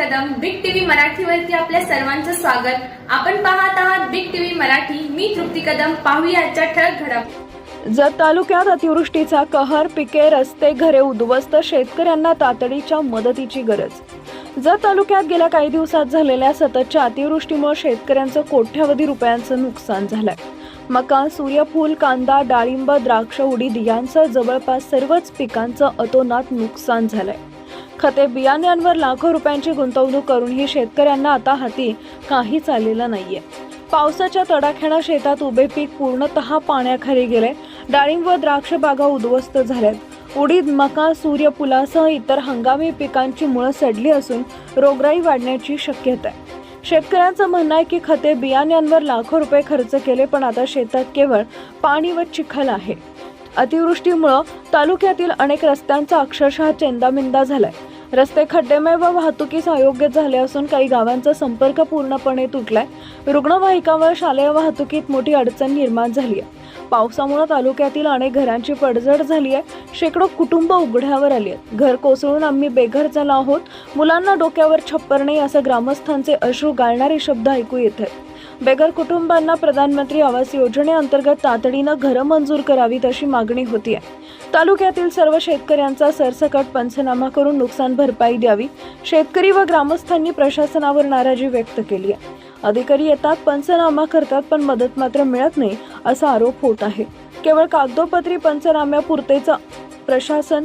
मराठीवरती आपल्या सर्वांचं स्वागत. आपण पाहत आहात बिग टीव्ही मराठी. मी तृप्ती कदम. पाहूया आजच्या ठळक घडामोडी जत तालुक्यात अतिवृष्टीचा कहर पिके रस्ते घरे उद्ध्वस्त शेतकऱ्यांना तातडीच्या मदतीची गरज. जत तालुक्यात गेल्या काही दिवसात झालेल्या सततच्या अतिवृष्टीमुळे शेतकऱ्यांचं कोट्यावधी रुपयांचं नुकसान झालंय. मका सूर्यफूल कांदा डाळिंब द्राक्ष उडीद यांसह जवळपास सर्वच पिकांचं अतोनात नुकसान झालंय. खते बियाण्यांवर लाखो रुपयांची गुंतवणूक करूनही शेतकऱ्यांना आता हाती काहीच आलेलं नाहीये. पावसाच्या तडाख्यानं शेतात उभे पीक पूर्णतः पाण्याखाली गेले. डाळिंब व द्राक्ष बागा उद्ध्वस्त झाल्यात. उडीद मका सूर्यफुलासह इतर हंगामी पिकांची मुळं सडली असून रोगराई वाढण्याची शक्यता आहे. शेतकऱ्यांचं म्हणणं आहे की खते बियाण्यांवर लाखो रुपये खर्च केले पण आता शेतात केवळ पाणी व चिखल आहे. अतिवृष्टीमुळं तालुक्यातील अनेक रस्त्यांचा अक्षरशः चेंदामिंदा झालाय. रस्ते खड्डेमय व वाहतुकीस अयोग्य झाले असून काही गावांचा संपर्क पूर्णपणे तुटलाय. रुग्णवाहिका व शालेय वाहतुकीत मोठी अडचण निर्माण झाली आहे पावसामुळे तालुक्यातील अनेक घरांची पडझड झाली आहे शेकडो कुटुंब उघड्यावर आली आहेत घर कोसळून आम्ही बेघर झालो आहोत. मुलांना डोक्यावर छप्पर नाही असं ग्रामस्थांचे अश्रू गाळणारे शब्द ऐकू येत आहेत. बेघर कुटुंबांना प्रधानमंत्री आवास योजनेअंतर्गत तातडीनं घरं मंजूर करावीत अशी मागणी होती आहे तालुक्यातील सर्व शेतकऱ्यांचा सरसकट पंचनामा करून नुकसान भरपाई द्यावी शेतकरी व ग्रामस्थांनी प्रशासनावर नाराजी व्यक्त केली आहे अधिकारी येतात पंचनामा करतात पण मदत मात्र मिळत नाही असा आरोप होत आहे. केवळ कागदोपत्री पंचनाम्यापुरतेच प्रशासन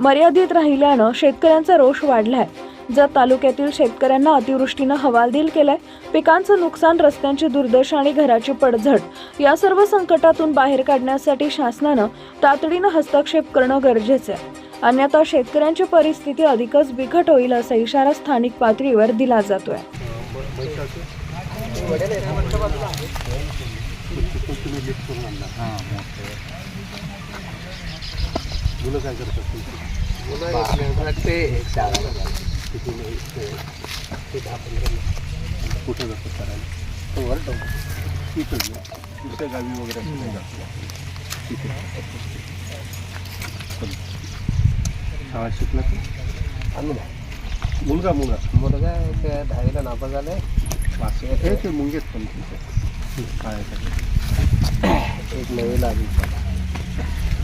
मर्यादित राहिल्यानं शेतकऱ्यांचा रोष वाढला आहे जत तालुक्यातील शेतकऱ्यांना अतिवृष्टीनं हवालदिल केलाय पिकांचं नुकसान रस्त्यांची दुर्दशा आणि घराची पडझड या सर्व संकटातून बाहेर काढण्यासाठी शासनानं तातडीनं हस्तक्षेप करणं गरजेचं आहे अन्यथा शेतकऱ्यांची परिस्थिती अधिकच बिकट होईल असा इशारा स्थानिक पातळीवर दिला जातोय मुलं ते दहा पंधरा कुठे जातो करायला तो वर तिथं जा. दुसऱ्या गावी वगैरे असं काही जात तिथे. शाळा शिकला तू का मुलगा मुलगा मुलगा एक दहावीला नापास झालाय हे ते मुंगेत पण तिथे काय एक नवीला अजून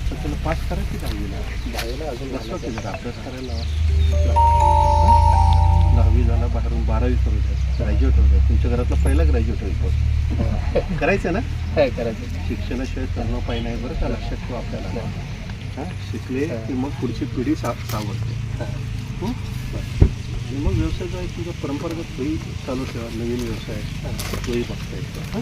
तर त्याला पास करायची दहावीला दहावीला अजून कसं झालं अभ्यास करायला दहावी झाला बाहेरून बारावी करू द्या ग्रॅज्युएट होऊ द्या तुमच्या घरातला पहिला ग्रॅज्युएट होईल करायचं ना? काय करायचं शिक्षणाशिवाय तरुण पाहिजे नाही बरं का? लक्षात ठेवा आपल्याला. हां. शिकले की मग पुढची पिढी सा सावरते. हं? आणि मग व्यवसाय जो आहे तुमचा परंपरागत तोही चालू ठेवा. नवीन व्यवसाय. तोही बघता येतो. हं?